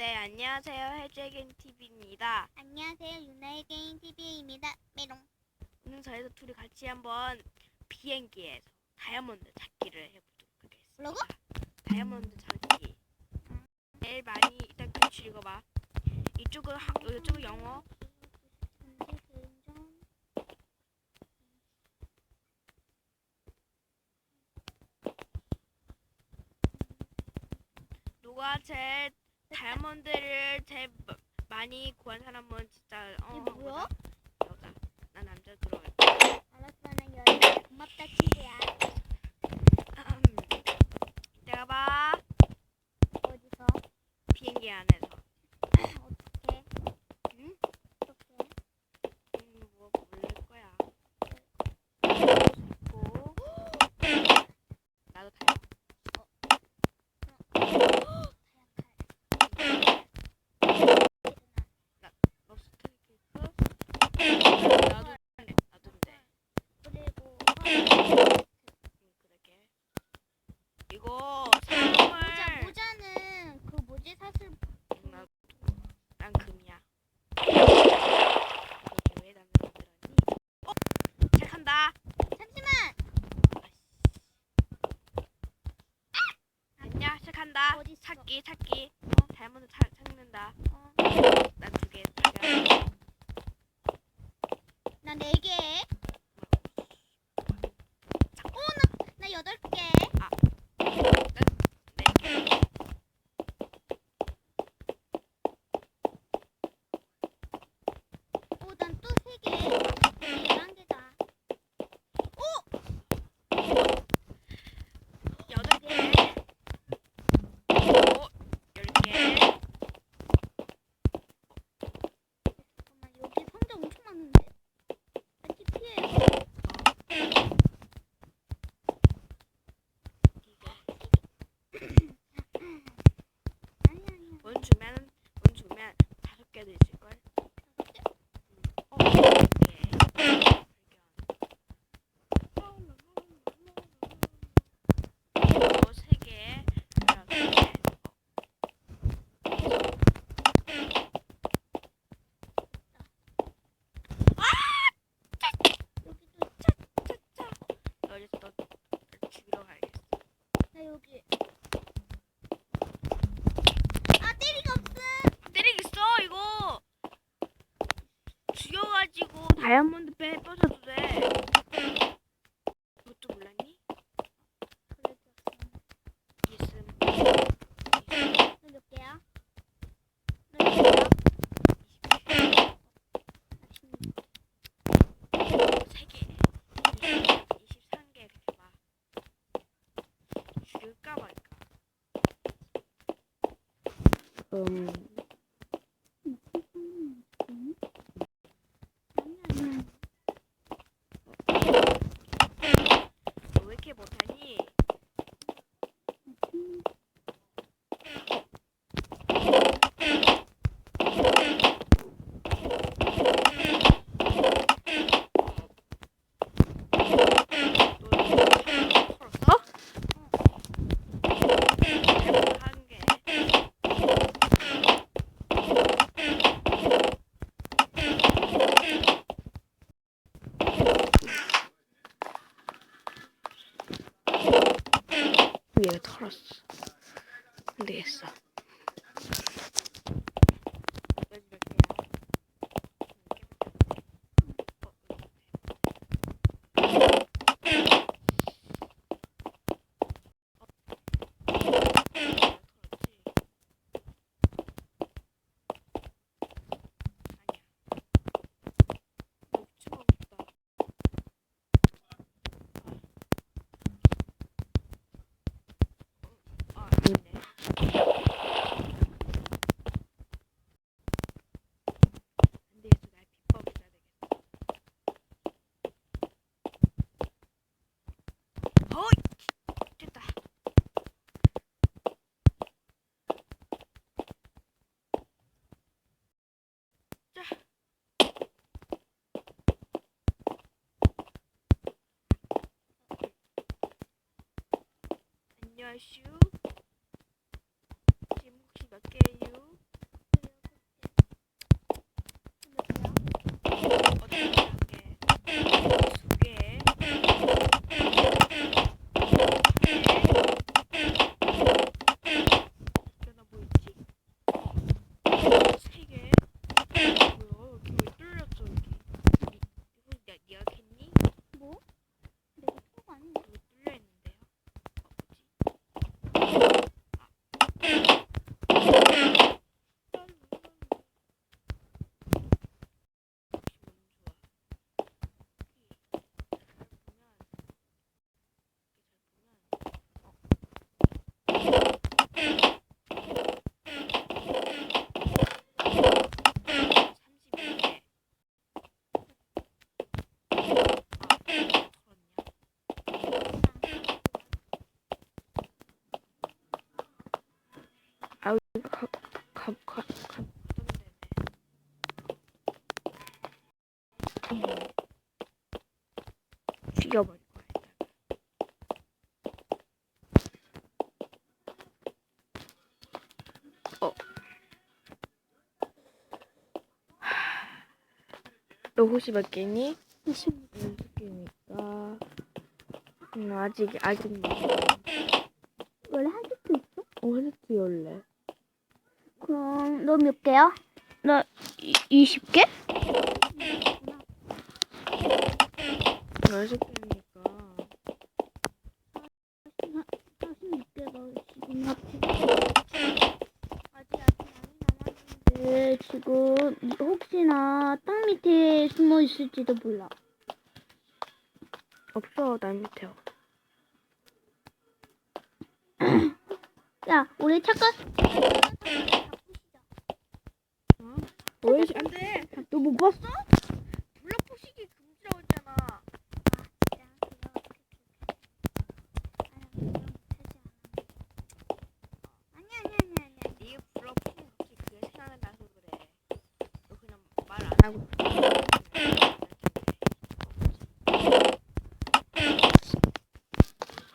네, 안녕하세요. 해재겐 TV입니다. 안녕하세요. 유나의 게임 TV입니다. 메롱. 오늘 저희도 둘이 같이 한번 비행기에서 다이아몬드 찾기를 해보도록 하겠습니다. 뭐라고? 다이아몬드 찾기. 제일 많이 일단 글씨 읽어봐. 이쪽은 하, 이쪽은 영어. 누가 제일 다이아몬드를 제일 마- 많이 구한 사람은 진짜 어 이게 뭐야? 여자. 난 남자 들어갈. 알았어, 난 여자. 고맙다, 친구야. 내가 봐. 어디서? 비행기 안에서. 어떻게? 응? 어떻게? 음, 뭐 모를 거야. 있고. 나도 다. 로스트리크. 나도 돼. 나도 돼. 그리고 응, 그러게. 이거 모자, 사람을 모자는 그 뭐지 사슬 나, 난 금이야. 이게 왜 나는 만들었니? 어? 시작한다. 잠시만 됐냐? 어디? 찾기, 찾기. 다이아몬드 찾, 찾는다. 어, 난두 개. 찾아. 나네 개. 오나나 나 여덟 개. 네 개. 오난 또 세 개. 열한 개다. 여덟 개. 오, 열 개. 잠깐만 여기 상자 엄청 많은데. 빨리 피해. 아니 아니야. 원 주면 원 주면 다섯 개 되실 걸. 어, 네 개. 어, 세 개. 여섯 개. 여기도 여기서 너 죽이러 가야겠어. 나 여기. 아 때리가 없어. 때리겠어 이거. 죽여가지고 다이아몬드 빼 뺏어도 돼. 그것도 몰랐니? 있음. 너몇 개야? 너몇 개야? 세 개. 23개 이렇게 봐. 죽일까 말까. 음. 너 왜 이렇게 못하니? 너 털었어? 한 개. 얘가 털었어. 안 되겠어. 여기 몇 개야? 어, 여기. 됐다. 자. 안녕하슈. 지금 혹시 몇 개예요? 가, 가, 가, 가. 죽여버릴 거야. 어. 하. 너 혹시 몇 개니? 20. 여섯 개니까. 음, 아직 아직 못. 원래 한 개도 있어? 어, 헤드트 열래. 그럼 너 몇 개야? 나 이, 20개? 여섯 개니까. 46개가 지금 합치고 아직 아직 많이 남았는데. 네, 지금 혹시나 땅 밑에 숨어 있을지도 몰라. 없어, 나 밑에. 야, 우리 착각. 어? 왜? 안 돼. 너 못 봤어? 블럭 부시기 금지라고 했잖아. 아니 아니 아니 아니. 네 블럭 부시는 그게 그게 생각이 나서 그래. 너 그냥 말 안 하고.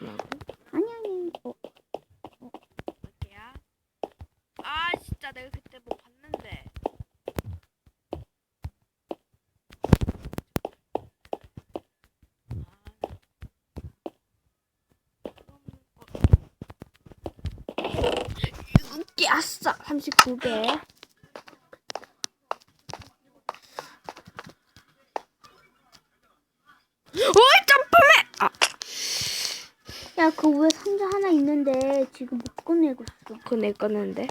뭐라고? 아니 아니. 어, 몇 개야? 아 진짜 내가 그때 뭐 봤는데. 일곱 개, 아싸! 39개. 어이, 점프맨! 아, 야, 그 위에 상자 하나 있는데 지금 못 꺼내고 있어. 그거 내 거는데.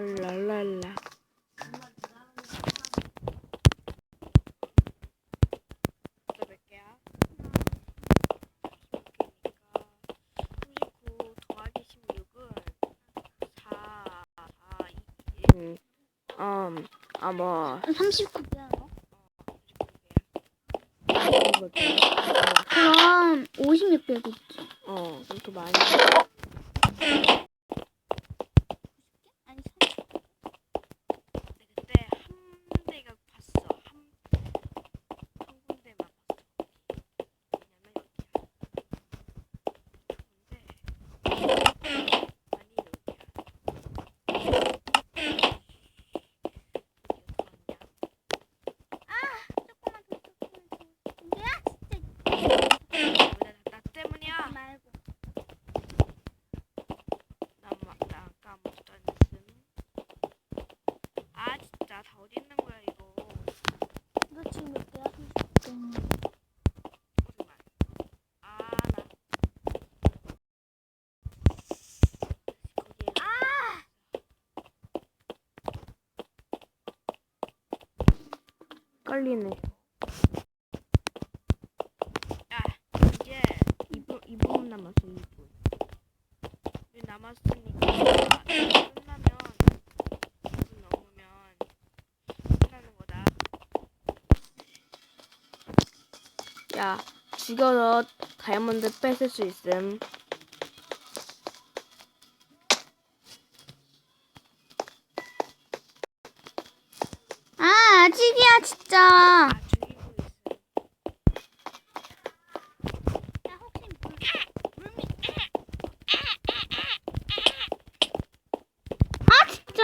랄랄랄라. 몇 개야? 39 더하기 16은 4, 4, 2, 1, 음, 음, 아, 뭐, 39개야. 너? 39개야. 이거 좀, 그럼 56개겠지. 어, 좀더 많이. 아니, 근데 그때 한 대가 봤어. 한, 한 군데만 봤어. 왜냐면 여기야. 좋은데 많이 여기야. 조금만 더, 조금만 더. 야, 진짜. 왜 나, 나 때문이야. 말고. 나, 마- 나 아까 아무것도 안 했음. 아 진짜 다 어디 있는 거야 이거. 너 지금 몇 개야? 39개. 정말. 아 나. 거기에. 아. 깔리네. 야 이제 2분, 2분 남았어, 2분. 일 남았으니까 이거 끝나면 2분 넘으면 끝나는 거다. 야, 죽여서 다이아몬드 뺏을 수 있음. 아, 아직이야, 진짜. 아 죽이고 있음. 야, 혹시 아, 진짜.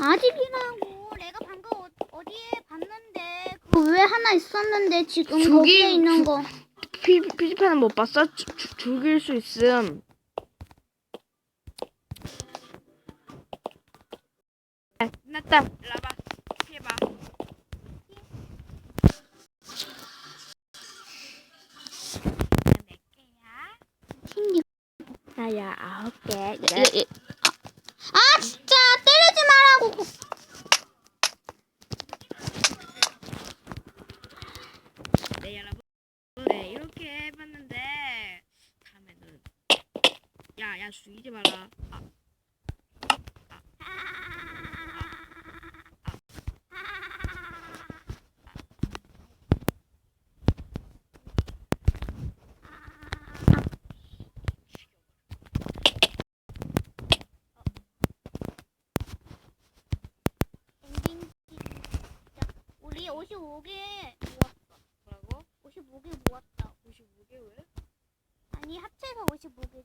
아직이라고. 내가 방금 어, 어디에 봤는데. 그 왜 하나 있었는데 지금 거기에 있는 주- 거. 피, 피지판은 못 봤어? 주, 주, 죽일 수 있음. 끝났다. 일로 와봐. 피해봐. 몇 개야? 나야, 아홉 개. 예, 예. 아, 진짜 때리지 말라고. 네 여러분 네 이렇게 해봤는데 야야 죽이지 마라. 아, 엔딩 진짜. 우리 55개 모았어. 뭐라고? 55개 모았다. 55개 왜? 아니 합쳐서 55개